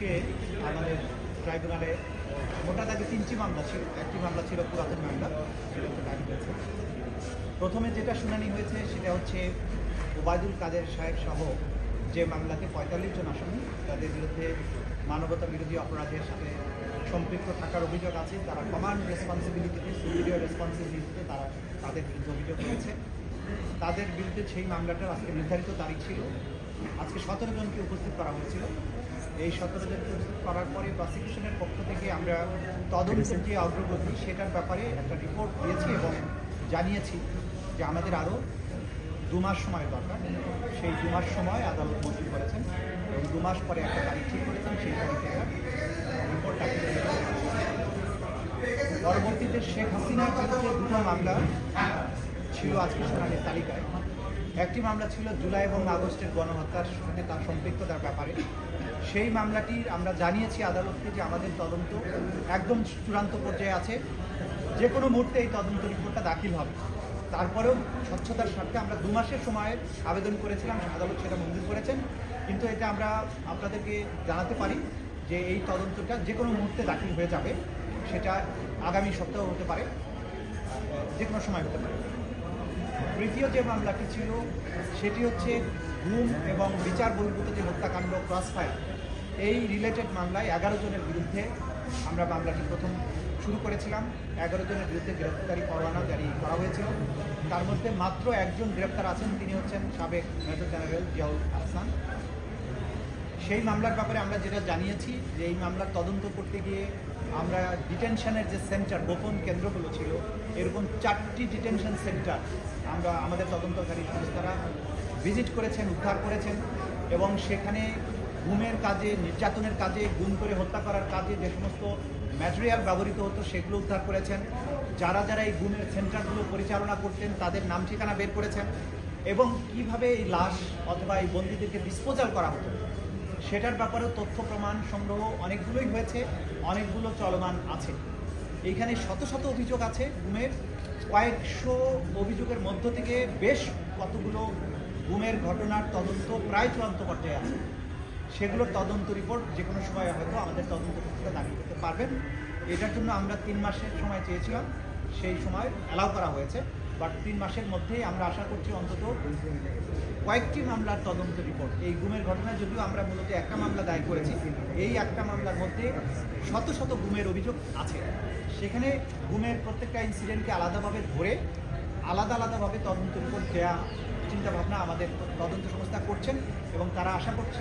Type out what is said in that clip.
আজকে আমাদের ট্রাইব্যুনালে মোটা দাগে তিনটি মামলা ছিল। একটি মামলা ছিল পুরাতন মামলা প্রথমে যেটা শুনানি হয়েছে, সেটা হচ্ছে ওবায়দুল কাদের সাহেব সহ যে মামলাতে পঁয়তাল্লিশ জন আসামি, তাদের বিরুদ্ধে মানবতা বিরোধী অপরাধের সাথে সম্পৃক্ত থাকার অভিযোগ আছে। তারা কমান্ড রেসপন্সিবিলিটিতে সুপিরিয়র রেসপন্সিবিলিটিতে তারা তাদের বিরুদ্ধে অভিযোগ করেছে। তাদের বিরুদ্ধে সেই মামলাটার আজকে নির্ধারিত তারিখ ছিল আজকে সতেরো জনকে উপস্থিত করা হয়েছিল। এই সতেরো জনকে উপস্থিত করার পরে প্রসিকিউশনের পক্ষ থেকে আমরা তদন্তের যে অগ্রগতি সেটার ব্যাপারে একটা রিপোর্ট দিয়েছি এবং জানিয়েছি যে আমাদের আরও দু মাস সময় দরকার। সেই দু মাস সময় আদালত মঞ্জুর করেছেন এবং দু মাস পরে একটা তারিখ ঠিক করেছেন সেই তারিখে রিপোর্ট পরবর্তীতে শেখ হাসিনার বিরুদ্ধে দুটো মামলা ছিল আজকে শুনানির তালিকায়। একটি মামলা ছিল জুলাই এবং আগস্টের গণহত্যার সঙ্গে তার সম্পৃক্ততার ব্যাপারে। সেই মামলাটির আমরা জানিয়েছি আদালতকে যে আমাদের তদন্ত একদম চূড়ান্ত পর্যায়ে আছে। যে কোনো মুহূর্তে এই তদন্ত রিপোর্টটা দাখিল হবে। তারপরেও স্বচ্ছতার স্বার্থে আমরা দু মাসের সময় আবেদন করেছিলাম আদালত সেটা মঞ্জুর করেছেন। কিন্তু এটা আমরা আপনাদেরকে জানাতে পারি যে এই তদন্তটা যে কোনো মুহূর্তে দাখিল হয়ে যাবে, সেটা আগামী সপ্তাহ হতে পারে যে কোনো সময় হতে পারে। তৃতীয় যে মামলাটি ছিল, সেটি হচ্ছে ঘুম এবং বিচার বহির্ভূত যে হত্যাকাণ্ড ক্রস ফায়ার এই রিলেটেড মামলায় এগারো জনের বিরুদ্ধে আমরা মামলাটি প্রথম শুরু করেছিলাম। এগারো জনের বিরুদ্ধে গ্রেপ্তারি পরোয়ানা জারি করা হয়েছিল। তার মধ্যে মাত্র একজন গ্রেপ্তার আছেন, তিনি হচ্ছেন সাবেক মেজর জেনারেল জিয়াউল হাসান। সেই মামলার ব্যাপারে আমরা যেটা জানিয়েছি, যে এই মামলার তদন্ত করতে গিয়ে আমরা ডিটেনশনের যে সেন্টার, গোপন কেন্দ্রগুলো ছিল, এরকম চারটি ডিটেনশন সেন্টার আমরা আমাদের তদন্তকারী সংস্থারা ভিজিট করেছেন, উদ্ধার করেছেন এবং সেখানে গুমের কাজে, নির্যাতনের কাজে, গুম করে হত্যা করার কাজে যে সমস্ত ম্যাটেরিয়াল ব্যবহৃত হতো, সেগুলো উদ্ধার করেছেন। যারা যারা এই গুমের সেন্টারগুলো পরিচালনা করতেন, তাদের নাম ঠিকানা বের করেছেন এবং কীভাবে এই লাশ অথবা এই বন্দীদেরকে ডিসপোজাল করা হতো সেটার ব্যাপারেও তথ্য, প্রমাণ, সংগ্রহ অনেকগুলোই হয়েছে, অনেকগুলো চলমান আছে। এইখানে শত শত অভিযোগ আছে। গুমের কয়েকশো অভিযোগের মধ্য থেকে বেশ কতগুলো গুমের ঘটনার তদন্ত প্রায় চূড়ান্ত পর্যায়ে আছে। সেগুলোর তদন্ত রিপোর্ট যে কোনো সময় হয়তো আমাদের তদন্ত কর্তৃপক্ষ দাবি করতে পারবেন। এটার জন্য আমরা তিন মাসের সময় চেয়েছিলাম। সেই সময় অ্যালাউ করা হয়েছে বাট তিন মাসের মধ্যেই আমরা আশা করছি অন্তত কয়েকটি মামলার তদন্ত রিপোর্ট এই গুমের ঘটনায় যদিও আমরা মূলত একটা মামলা দায়ের করেছি, এই একটা মামলার মধ্যে শত শত গুমের অভিযোগ আছে। সেখানে গুমের প্রত্যেকটা ইনসিডেন্টকে আলাদাভাবে ধরে, আলাদা আলাদাভাবে তদন্ত রিপোর্ট দেওয়া চিন্তাভাবনা আমাদের তদন্ত সংস্থা করছেন এবং তারা আশা করছে